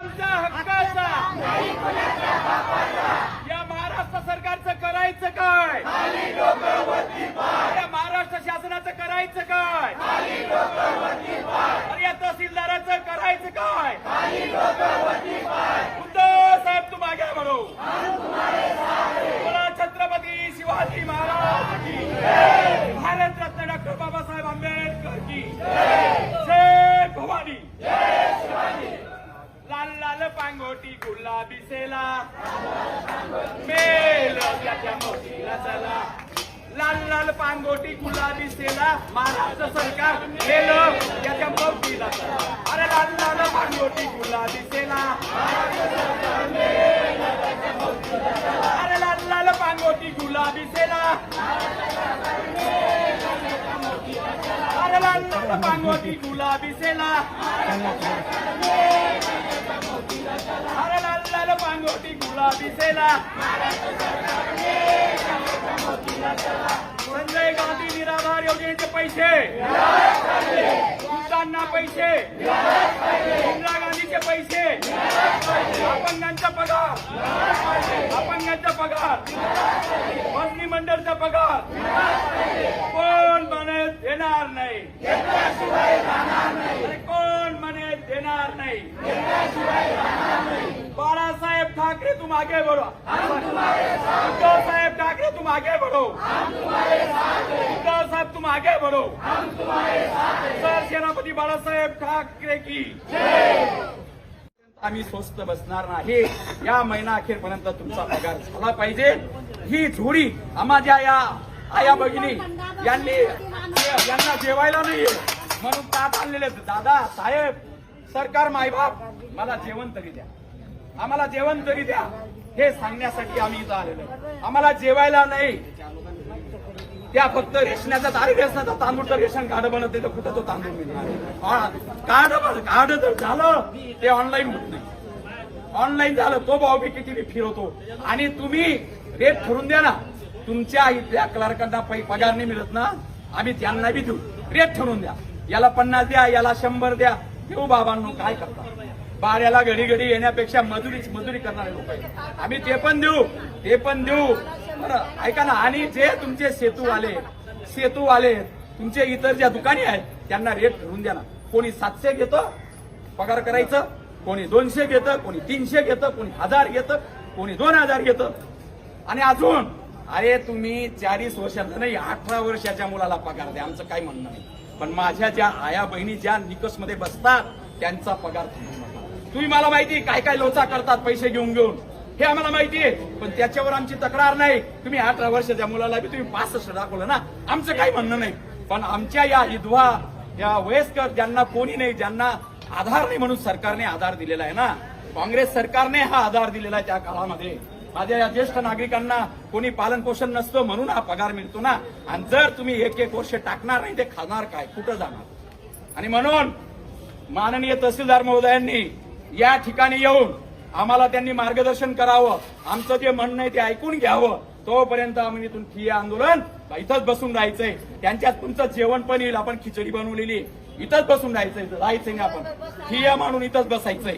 आमच्या हक्काचा या महाराष्ट्र सरकारचं करायचं काय? या महाराष्ट्र शासनाचं करायचं काय? अरे या तहसीलदाराचं करायचं काय? उद्धव साहेब तू मागे म्हणू पांगोटी गुलाबी मेल त्याच्या चला लाल लाल पांगोटी गुलाबी सेला महाराष्ट्र सरकार मेलं त्याच्या मोठीला चला अरे लाल लाल पांगोटी गुलाबी सेला अरे लाल लाल पांगोटी गुलाबी सेला अरे लाल लाल पांगोटी गुलाबी सेला अरे लाल पांगोटी गुलाबी सेला संजय गांधी निराधार योजनेचे पैसे. वृद्धांना पैसे. इंदिरा गांधीचे पैसे. अपंगांचा पगार. अपंगांचा पगार. मंत्री मंडळचा पगार. कोण म्हणत देणार नाही? कोण म्हणत देणार नाही? ठाकरे तुम आगे बढ़ो। उद्धव साहेब ठाकरे तुम आगे बढ़ो। उद्धव साहेब तुम आगे बढ़ो। सर सेनापती बाळासाहेब ठाकरे की। आम्ही स्वस्त बसणार नाही. या महिना अखेरपर्यंत तुमचा पगार झाला पाहिजे. ही झोडी आम्हाला या आया भगिनी यांनी यांना जेवायला नाहीये. म्हणून ताट आणलेले. दादा साहेब सरकार मायबाप मला जेवण तरी द्या. आम्हाला जेवण तरी द्या. हे सांगण्यासाठी आम्ही इथं आलेलो आम्हाला जेवायला नाही. त्या फक्त रेशनाचा तारी रेशनाचा तांदूळ तर रेशन कार्ड बनवते तर कुठं तो तांदूळ मिळणार कार्ड कार्ड तर झालं ते ऑनलाईन होत नाही. ऑनलाईन झालं तो भाव मी किती फिरवतो. आणि तुम्ही रेट ठरून द्या ना. तुमच्या इथल्या क्लार्कांना पै- पगार नाही मिळत ना. आम्ही त्यांना बी देऊ. रेट ठरवून द्या. याला पन्नास द्या याला शंभर द्या. देऊ बाबांनो काय करता? बाऱ्याला घडी घडी येण्यापेक्षा मजुरी मजुरी करणारे लोक आम्ही ते पण देऊ ते पण देऊ. बरं ऐका ना आणि जे तुमचे सेतूवाले सेतूवाले तुमचे इतर ज्या दुकाने आहेत त्यांना रेट ठरवून द्या ना. कोणी सातशे घेतं पगार करायचं कोणी दोनशे घेतं कोणी तीनशे घेतं कोणी हजार घेतं कोणी दोन हजार घेतं. आणि अजून अरे तुम्ही चाळीस वर्षाचा नाही अठरा वर्षाच्या मुलाला पगार द्या आमचं काय म्हणणं नाही. पण माझ्या ज्या आया बहिणी ज्या निकसमध्ये बसतात त्यांचा पगार तुम्ही मला माहिती काय काय लोचा करतात पैसे घेऊन घेऊन. हे आम्हाला माहिती आहे पण त्याच्यावर आमची तक्रार नाही. तुम्ही अठरा वर्षाच्या मुलाला बी तुम्ही पासष्ट दाखवलं ना? आमचं काही म्हणणं नाही. पण आमच्या या विधवा या वयस्कर ज्यांना कोणी नाही ज्यांना आधार नाही म्हणून सरकारने आधार दिलेला आहे ना? काँग्रेस सरकारने हा आधार दिलेला आहे त्या काळामध्ये. माझ्या या ज्येष्ठ नागरिकांना कोणी पालन पोषण नसतं म्हणून हा पगार मिळतो ना. आणि जर तुम्ही एक एक वर्ष टाकणार नाही ते खाणार काय? कुठं जाणार? आणि म्हणून माननीय तहसीलदार महोदयांनी या ठिकाणी येऊन आम्हाला त्यांनी मार्गदर्शन करावं. आमचं जे म्हणणं आहे ते ऐकून घ्यावं. तोपर्यंत आम्ही इथून ठिय्या आंदोलन इथंच बसून राहायचंय. त्यांच्यात तुमचं जेवण पण येईल आपण खिचडी बनवलेली इथंच बसून राहायचंय राहायचंय ना आपण. ठिय्या मांडून इथंच बसायचंय.